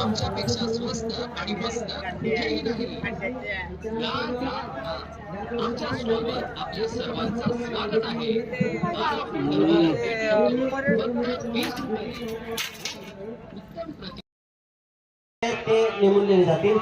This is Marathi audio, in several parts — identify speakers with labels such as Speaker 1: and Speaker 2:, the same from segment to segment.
Speaker 1: आमच्यापेक्षा स्वस्त आणि मस्त. कुठेही नाही. आमच्या स्टॉलवर आपल्या सर्वांचं स्वागत आहे.
Speaker 2: ते नेमून दिले जातील.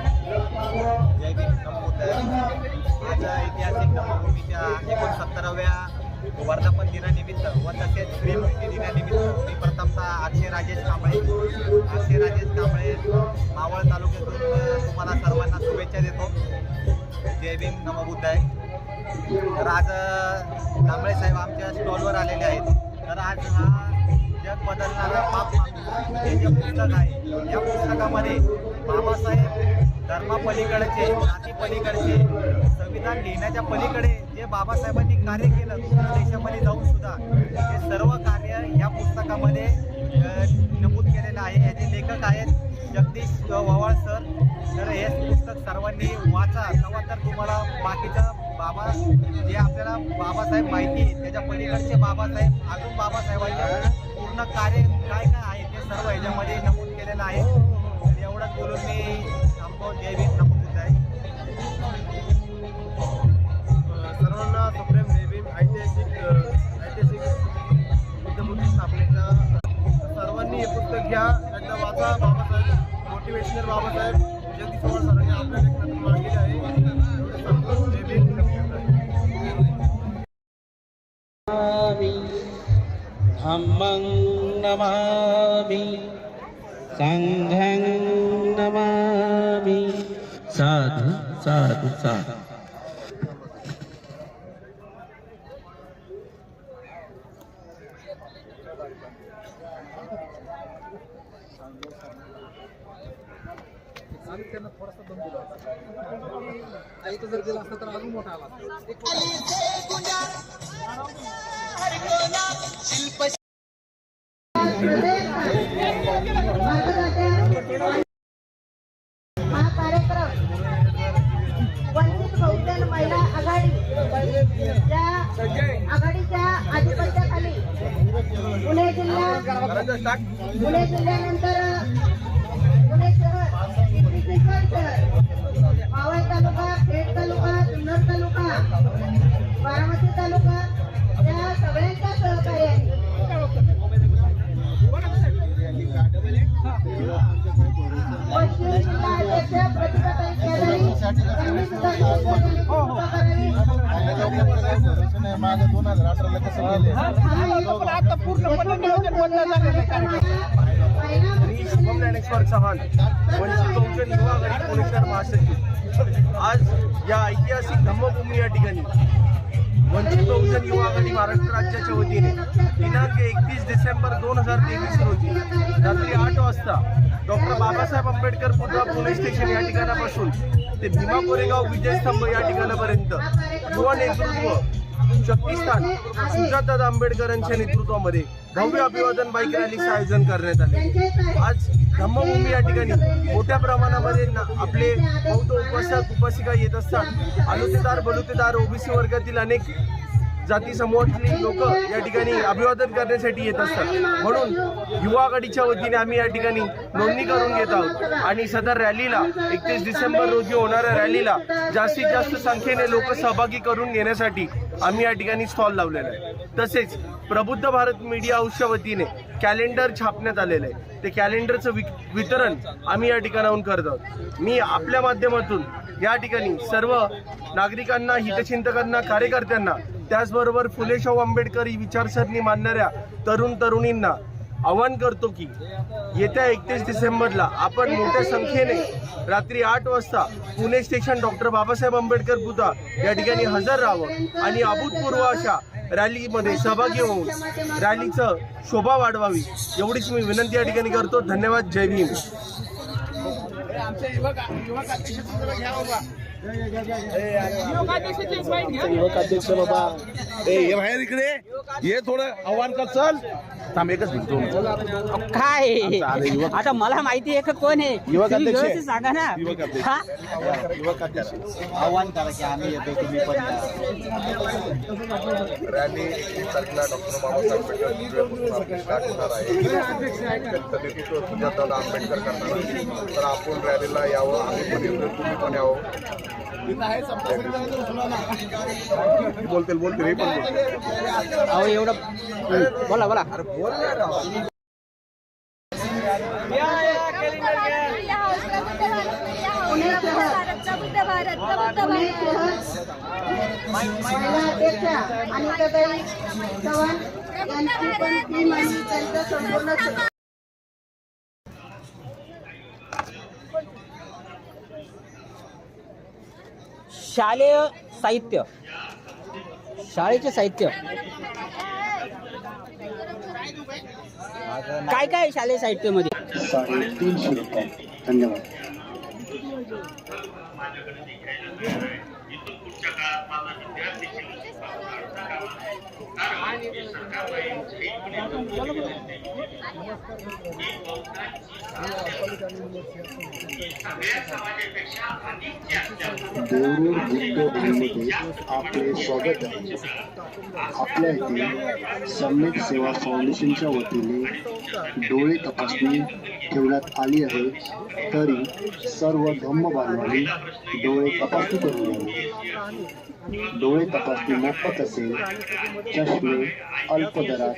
Speaker 3: जय भीम नमोदय आज ऐतिहासिक नवभूमीच्या एकोणसत्तराव्या वर्धापन दिनानिमित्त व तसेच श्रीमुक्ती दिनानिमित्त मी प्रथमतः आरशे राजेश कांबळे आरशे राजेश कांबळे मावळ तालुक्यातून अ, तुम्हाला सर्वांना शुभेच्छा देतो जय भीम नमबुद्धाय तर आज अ, कांबळे साहेब आमच्या स्टॉलवर आलेले आहेत. तर आज हा जग बदलणारा पाप हे जे पुस्तक आहे या पुस्तकामध्ये बाबासाहेब धर्मापलीकडचे जातीपलीकडचे संविधान लिहिण्याच्या पलीकडे जे बाबासाहेबांनी कार्य केलं देशामध्ये जाऊन सुद्धा हे सर्व कार्य या पुस्तकामध्ये नमूद केलेलं आहे. याचे लेखक आहेत जगदीश ववाळ सर तर हे पुस्तक सर्वांनी वाचा. तेव्हा तर तुम्हाला बाकीचं बाबा जे आपल्याला बाबासाहेब माहिती त्याच्या पलीकडचे बाबासाहेब अजून बाबासाहेबांच्या पूर्ण कार्य काय काय आहे ते सर्व ह्याच्यामध्ये नमूद केलेलं आहे. एवढंच बोलून मी थांबतो. जय भीम. नमो आहे
Speaker 4: सर्वांना सुप्रेम जय भीम. ऐतिहासिक ऐतिहासिक बुद्धमूर्ती स्थापनेचा सर्वांनी हे पुस्तक घ्या. एकदा वाचा बाबासाहेब. मोटिवेशनल बाबासाहेब. जगदीश पवार सरांनी आपल्या लेखनातून आहे. एवढं
Speaker 2: धम्मं नमामि. सङ्घं नमामि. साधु साधु साधु.
Speaker 5: हा कार्यक्रम वंचित बहुजन महिला आघाडी या आघाडीच्या आधिपत्याखाली पुणे जिल्हा पुणे जिल्ह्यानंतर पुणे शहर मावळ तालुका खेड तालुका जुन्नर तालुका बारामती तालुका या सगळ्यांच्या सहकार्याने पश्चिम जिल्हा अध्यक्ष प्रतिभाताई केदारी यांनी सुद्धा उपस्थित करावी.
Speaker 4: माझं दोन हजार अठराला कसं गेले मी शुभम ज्ञानेश्वर चव्हाण वंचित बहुजन युवा आघाडी पुणे शहर महासचिव आज या ऐतिहासिक धम्मभूमी या ठिकाणी वंचित बहुजन युवा आघाडी महाराष्ट्र राज्याच्या वतीने दिनांक एकतीस डिसेंबर दोन हजार तेवीस रोजी रात्री आठ वाजता डॉक्टर बाबासाहेब आंबेडकर पुतळा पोलीस स्टेशन या ठिकाणापासून ते भीमा कोरेगाव विजयस्तंभ या ठिकाणापर्यंत युवा नेतृत्व शक्तिस्थान सुजातदादा आंबेडकर आंबेडकरांच्या नेतृत्वामध्ये भव्य अभिवादन बाईक रॅलीचं आयोजन करण्यात आले आज धम्मभूमी या ठिकाणी मोठ्या प्रमाणामध्ये ना- आपले बौद्ध उपासक उपासिका येत असतात. आलुतेदार बलुतेदार ओबीसी वर्गातील अनेक जाती समूहातली लोक या ठिकाणी अभिवादन करण्यासाठी येत असतात. म्हणून युवा आघाडीच्या वतीने आम्ही या ठिकाणी नोंदणी करून घेत आहोत. आणि सदर रॅलीला एकतीस डिसेंबर रोजी होणाऱ्या रॅलीला जास्तीत जास्त संख्येने लोक सहभागी करून घेण्यासाठी आम्ही या ठिकाणी स्टॉल लावलेला आहे. तसेच प्रबुद्ध भारत मीडिया हाऊसच्या वतीने कॅलेंडर छापण्यात आलेलं आहे. ते कॅलेंडरचं वि वितरण आम्ही या ठिकाणाहून करत आहोत. मी आपल्या माध्यमातून या ठिकाणी सर्व नागरिकांना हितचिंतकांना कार्यकर्त्यांना त्याचबरोबर फुले शाहू आंबेडकरी विचारसरणी मानणाऱ्या तरुण तरुणींना आवाहन करतो की येत्या एकतीस डिसेंबरला आपण मोठ्या संख्येने रात्री आठ वाजता पुणे स्टेशन डॉक्टर बाबासाहेब आंबेडकर पुतळा या ठिकाणी हजर राहावं आणि अभूतपूर्व अशा रॅलीमध्ये सहभागी होऊन रॅलीचं शोभा वाढवावी एवढीच मी विनंती या ठिकाणी करतो. धन्यवाद. जय भीम.
Speaker 6: युवक अध्यक्ष बाबा. ए ये बाहेर इकडे. ये थोडं आव्हान कर चल. थांब एकच मिनिट.
Speaker 7: काय आता मला माहिती आहे का कोण आहे
Speaker 6: युवक
Speaker 7: तुम्ही
Speaker 6: अध्यक्ष.
Speaker 7: व्यवस्थित सांगा ना
Speaker 6: युवक अध्यक्ष.
Speaker 7: हा?
Speaker 6: युवक अध्यक्ष
Speaker 3: आव्हान करा की आम्ही येतो तुम्ही पण या.
Speaker 8: रॅली एकवीस तारखेला डॉक्टर बाबासाहेब आंबेडकर स्टेडियमपासून आपली स्टार्ट होणार आहे त्यांचं नेतृत्व सुजाताला आंबेडकर करणार आहे तर आपण रॅलीला यावं आम्ही पण येतो तुम्ही पण यावं
Speaker 6: बोलतील बोलतील हे पण बोलतील
Speaker 7: अहो एवढं हं, बोला बोला।
Speaker 5: पुणे शहर पुणे शहर महिला अध्यक्षा अनिताताई चव्हाण यांची पण टीम आणि त्यांचं संपूर्ण
Speaker 7: शालेय साहित्य. शाळेचे साहित्य. काय काय शालेय साहित्यामध्ये?
Speaker 9: साडेतीनशे रुपये. धन्यवाद. देवरूर बुद्ध आपले स्वागत आहे. आपल्या इथे सम्यक सेवा फाउंडेशनच्या वतीने डोळे तपासणी ठेवण्यात आली आहे. तरी सर्व धम्म बांधवांनी डोळे तपासणी करून घ्यावी. डोळे तपासणी मोफत असेल चष्मे अल्प दरात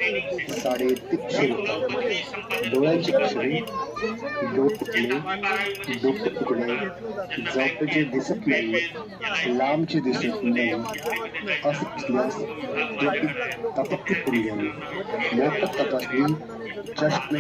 Speaker 9: साडेतीनशे रुपये डोळ्यांचे अक्षरे डोळे डोळे तुकडे जवळचे दिसत नाही लांबचे दिसत नाही, असं असल्यास डोके तपासणी मोफत तपासणी चष्मे